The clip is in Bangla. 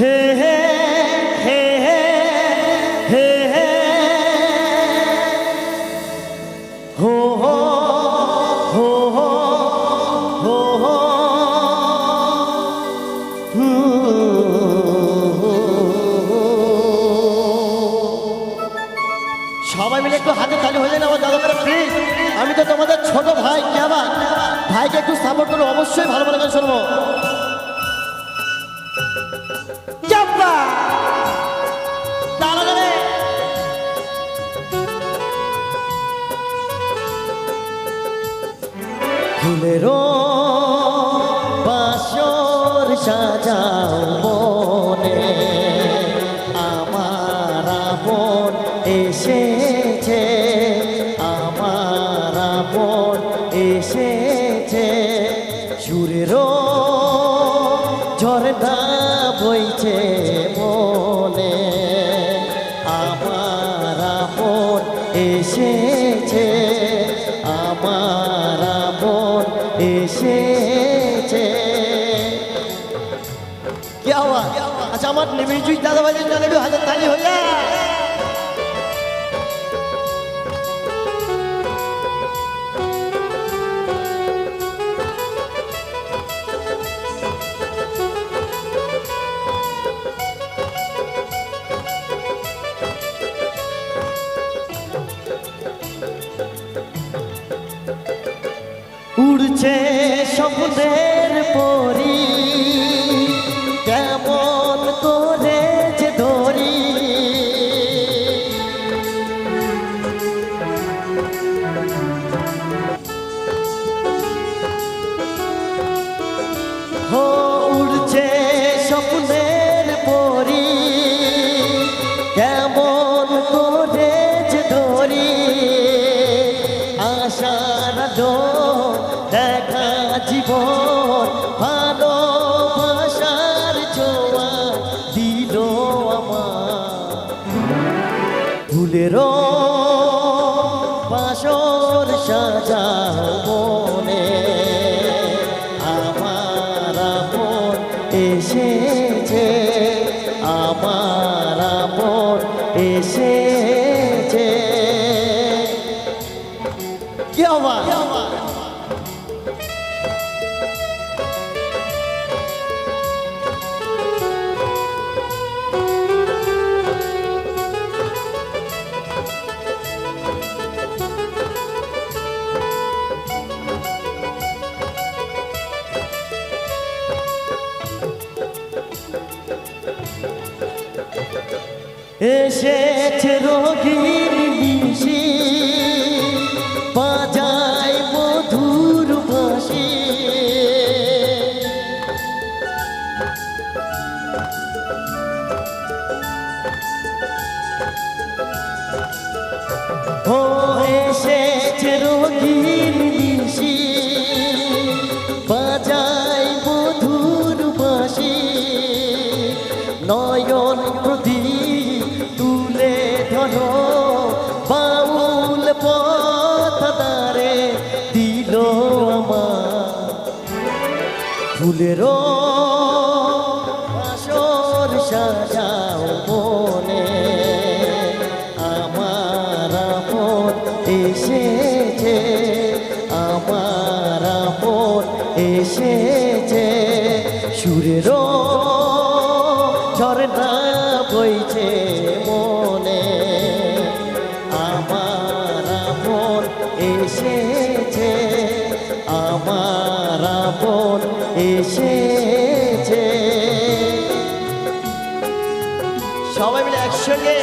হে হে হে হে হে হে। হো হো হো সবাই মিলে একটু হাতে তালি হয়ে যান আমার দাদাদের প্লিজ আমি তো তোমাদের ছোট ভাই, কে ভাই ভাইকে একটু সাপোর্ট করো, অবশ্যই ভালো ভালো গান শুনব। ফুলেরও বাসর সাজাও মনে। আমার আপন এসেছে ঝর্ণা বইছে মনে। আমার আপন এসেছে, আমার আপন এসেছে। কি আচ্ছা আমার মিউজিক দাদা ভাইদের জন্য একটু হাজার তালি যায় উড়ছে স্বপ্নের পরি। কেমন করে যে ধরি। হো, উড়ছে স্বপ্নের পরি। কেমন করে যে ধরি। আশার আলো ফুলেরও পাশর সাজাও মনে। আমার আপন এসেছে আমার আপন এসেছে এসেছে রোগীর ধরো বাউল পথ দারে দিল আমার ফুলেরও বাসর সাজাও মনে, আমার এসেছে, আমার আপন এসেছে। সুরেরও এসেছে আমার আপন এসেছে। সবাই মিলে একসঙ্গে